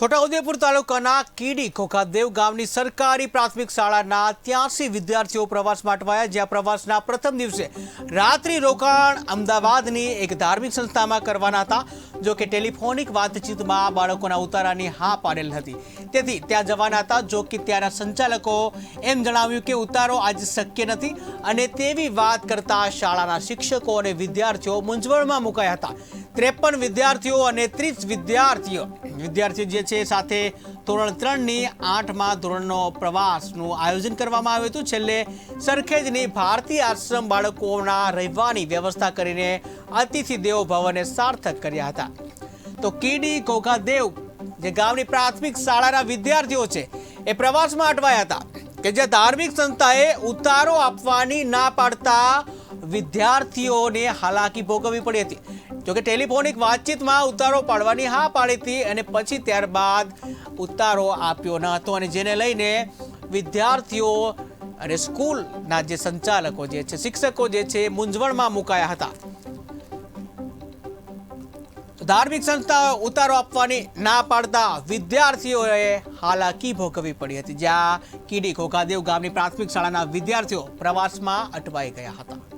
છોટાઉદેપુર તાલુકાના કીડી ખોખાદેવ ગામની સરકારી પ્રાથમિક શાળાના ત્યાંસી વિદ્યાર્થીઓ પ્રવાસમાં માટવાયા, જ્યાં પ્રવાસના પ્રથમ દિવસે રાત્રિ રોકાણ અમદાવાદની એક ધાર્મિક સંસ્થામાં કરવાના હતા, જો કે ટેલિફોનિક વાતચીતમાં બાળકોના ઉતારાની હા પાડેલ હતી. તેથી ત્યાં જવાના હતા, જો કે ત્યાંના સંચાલકો એમ જણાવ્યું કે ઉતારો આજે શક્ય નથી અને તેવી વાત કરતા શાળાના શિક્ષકો અને વિદ્યાર્થીઓ મૂંઝવણમાં મુકાયા હતા. ત્રેપન વિદ્યાર્થીઓ અને ત્રીસ વિદ્યાર્થીઓ. વિદ્યાર્થીઓ જે છે સાથે ધોરણ ત્રણની આઠમા ધોરણનો પ્રવાસનું આયોજન કરવામાં આવ્યું હતું. છેલ્લે સરખેજની ભારતીય આશ્રમ બાળકોના રહેવાની વ્યવસ્થા કરીને અતિથિ દેવો ભવને સાર્થક કર્યા હતા. તો કીડી કોકાદેવ જે ગામની પ્રાથમિક શાળાના વિદ્યાર્થીઓ છે, એ પ્રવાસમાં અટવાયા હતા કે જે ધાર્મિક સંસ્થાએ ઉતારો આપવાની ના પાડતા વિદ્યાર્થીઓને હાલાકી ભોગવવી પડી હતી. જોકે ટેલિફોનિક વાતચીતમાં ઉતારો પાડવાની હા પાડી હતી અને પછી ત્યારબાદ ઉતારો આપ્યો ન હતો અને જેને લઈને વિદ્યાર્થીઓ અને સ્કૂલના જે સંચાલકો જે છે, શિક્ષકો જે છે, મૂંઝવણમાં મુકાયા હતા. ધાર્મિક સંસ્થા ઉતારો આપવાની ના પાડતા વિદ્યાર્થીઓએ હાલાકી ભોગવવી પડી હતી. જ્યાં કીડી ખોખાદેવ ગામની પ્રાથમિક શાળાના વિદ્યાર્થીઓ પ્રવાસમાં અટવાઈ ગયા હતા.